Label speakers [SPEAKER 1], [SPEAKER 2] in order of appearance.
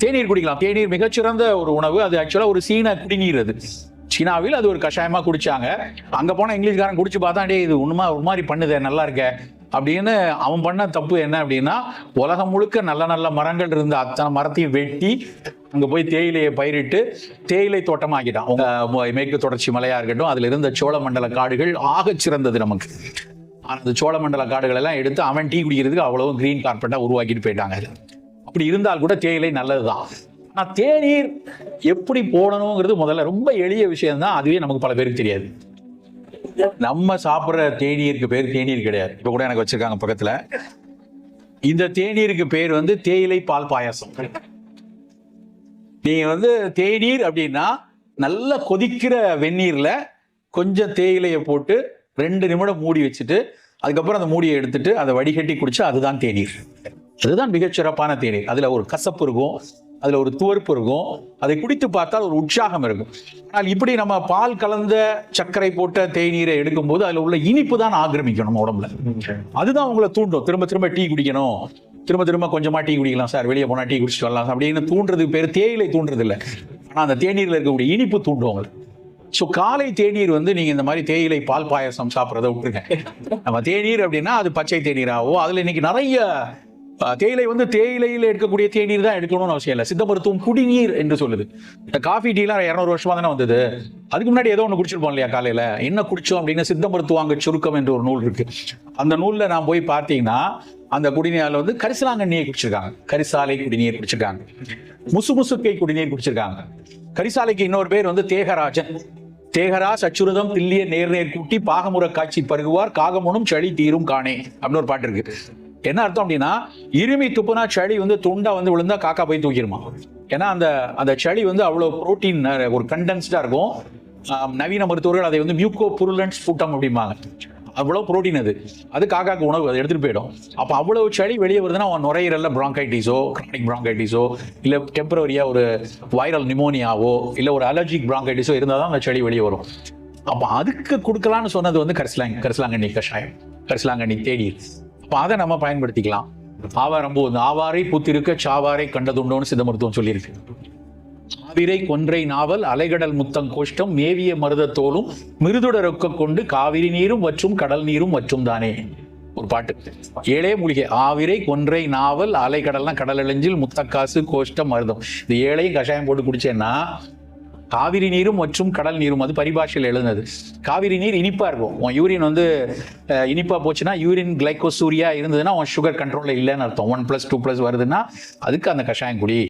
[SPEAKER 1] தேநீர் குடிக்கலாம். தேநீர் மிகச்சிறந்த ஒரு உணவு. அது ஆக்சுவலாக ஒரு சீன குடிநீர் அது. சீனாவில் அது ஒரு கஷாயமாக குடித்தாங்க அங்கே போனால் இங்கிலீஷ்காரன் குடிச்சு பார்த்தா டே இது உண்மை ஒரு மாதிரி பண்ணுதே நல்லா இருக்க. அப்படின்னு அவன் பண்ண தப்பு என்ன அப்படின்னா உலகம் முழுக்க நல்ல நல்ல மரங்கள் இருந்த அத்தனை மரத்தையும் வெட்டி அங்கே போய் தேயிலையை பயிரிட்டு தேயிலை தோட்டமாகிட்டான் உங்க ம- மேற்கு தொடர்ச்சி மலையாக இருக்கட்டும் அதில் இருந்த சோழமண்டல காடுகள் ஆகச் சிறந்தது நமக்கு. ஆனால் அந்த சோழமண்டல காடுகள் எல்லாம் எடுத்து அவன் டீ குடிக்கிறதுக்கு அவ்வளோ கிரீன் கார்பெட்டாக உருவாக்கிட்டு போயிட்டாங்க. அப்படி இருந்தால் கூட தேயிலை நல்லதுதான். நான் தேநீர் எப்படி போடணுங்கிறது முதல்ல ரொம்ப எளிய விஷயம் தான் அதுவே நமக்கு பல பேருக்கு தெரியாது. நம்ம சாப்பிட்ற தேநீருக்கு பேர் தேநீர் கிடையாது. இப்போ கூட எனக்கு வச்சிருக்காங்க பக்கத்தில். இந்த தேநீருக்கு பேர் வந்து தேயிலை பால் பாயாசம். நீங்கள் வந்து தேநீர் அப்படின்னா நல்லா கொதிக்கிற வெந்நீரில் கொஞ்சம் தேயிலையை போட்டு ரெண்டு நிமிடம் மூடி வச்சுட்டு அதுக்கப்புறம் அந்த மூடியை எடுத்துட்டு அதை வடிகட்டி குடிச்சா அதுதான் தேநீர். அதுதான் மிகச்சிறப்பான தேநீர். அதுல ஒரு கசப்பு இருக்கும் அதுல ஒரு துவர்ப்பு இருக்கும் அதை குடித்து பார்த்தால் ஒரு உற்சாகம் இருக்கும். ஆனால் இப்படி நம்ம பால் கலந்த சர்க்கரை போட்ட தேநீரை எடுக்கும்போது அதுல உள்ள இனிப்பு தான் ஆக்கிரமிக்கும் நம்ம உடம்புல. அதுதான் உங்களை தூண்டும். திரும்ப திரும்ப டீ குடிக்கணும். திரும்ப திரும்ப கொஞ்சமா டீ குடிக்கலாம் சார். வெளியே போனா டீ குடிச்சிட்டு வரலாம் சார். அப்படின்னு தூண்டுறதுக்கு பேர் தேயிலை தூண்டுறது இல்லை ஆனா அந்த தேநீர்ல இருக்கக்கூடிய இனிப்பு தூண்டும் உங்களை. ஸோ காலை தேநீர் வந்து நீங்க இந்த மாதிரி தேயிலை பால் பாயாசம் சாப்பிட்றத விட்டுருங்க. நம்ம தேநீர் அப்படின்னா அது பச்சை தேநீராவோ அதுல இன்னைக்கு நிறைய தேயிலை வந்து தேயிலையில் எடுக்கக்கூடிய தேநீர் தான் எடுக்கணும்னு அவசியம் இல்லை. சித்த மருத்துவம் குடிநீர் என்று சொல்லுது. இந்த காஃபி டீலாம் இரநூறு வருஷமா தானே வந்தது. அதுக்கு முன்னாடி ஏதோ ஒன்று குடிச்சிருப்போம் இல்லையா காலையில்? என்ன குடிச்சோம் அப்படின்னு சித்த மருத்துவாங்க சுருக்கம் என்ற ஒரு நூல் இருக்கு. அந்த நூலில் நான் போய் பார்த்தீங்கன்னா அந்த குடிநீரில் வந்து கரிசலாங்கண்ணியை குடிச்சிருக்காங்க. கரிசாலை குடிநீர் குடிச்சிருக்காங்க. முசு முசுக்கை குடிநீர் குடிச்சிருக்காங்க. கரிசாலைக்கு இன்னொரு பேர் வந்து தேகராஜன். தேகராஜ் அச்சுறுதம் தில்லிய நேர் நேர் கூட்டி பாகமுற காட்சி பருகுவார். காகமுனும் சளி தீரும் காணே அப்படின்னு ஒரு பாட்டு இருக்கு. என்ன அர்த்தம் அப்படின்னா இருமி துப்புனா சளி வந்து துண்டா வந்து விழுந்தா காக்கா போய் தூக்கிடுமா? ஏன்னா அந்த அந்த சளி வந்து அவ்வளோ புரோட்டீன் ஒரு கண்டென்ஸ்டாக இருக்கும். நவீன மருத்துவர்கள் அதை வந்து மியூக்கோ புருலன்ஸ் ஃபுட்டம் அப்படிம்பாங்க. அவ்வளோ புரோட்டீன் அது. அது காக்காக்கு உணவு அதை எடுத்துகிட்டு போயிடும். அப்போ அவ்வளோ சளி வெளியே வருதுன்னா அவன் நுரையீரல்ல ப்ராங்கைட்டிஸோ கிரானிக் ப்ராங்கைட்டிஸோ இல்லை டெம்பரரியாக ஒரு வைரல் நிமோனியாவோ இல்லை ஒரு அலர்ஜிக் ப்ராங்கைட்டிஸோ இருந்தால் தான் அந்த சளி வெளியே வரும். அப்போ அதுக்கு கொடுக்கலான்னு சொன்னது வந்து கரிசலாங் கரிசலாங்கண்ணி கஷாயம். கரிசலாங்கண்ணி தேநீர். அப்போ அதை நம்ம பயன்படுத்திக்கலாம். ஆவாரம் இந்த ஆவாரை புத்திருக்க சாவாரை கண்டதுண்டோன்னு சித்த மருத்துவம் சொல்லியிருக்கு. ஆவிரை கொன்றை நாவல் அலைகடல் முத்தம் கோஷ்டம் மேவிய மருதத்தோலும் மிருதுட ரொக்க கொண்டு காவிரி நீரும் மற்றும் கடல் நீரும் மற்றும் தானே. ஒரு பாட்டு. ஏழே மூலிகை ஆவிரை கொன்றை நாவல் அலைகடல்னா கடல் இளைஞ்சில் முத்தக்காசு கோஷ்டம் மருதம். இந்த ஏழையும் கஷாயம் போட்டு குடிச்சேன்னா காவிரி நீரும் மற்றும் கடல் நீரும் அது பரிபாஷையில் எழுதுனது. காவிரி நீர் இனிப்பாக இருக்கும். உன் யூரின் வந்து இனிப்பாக போச்சுன்னா யூரின் கிளைக்கோசூரியா இருந்ததுன்னா உன் சுகர் கண்ட்ரோலில் இல்லைன்னு அர்த்தம். ஒன் ப்ளஸ் டூ ப்ளஸ் வருதுன்னா அதுக்கு அந்த கஷாயம் குடி.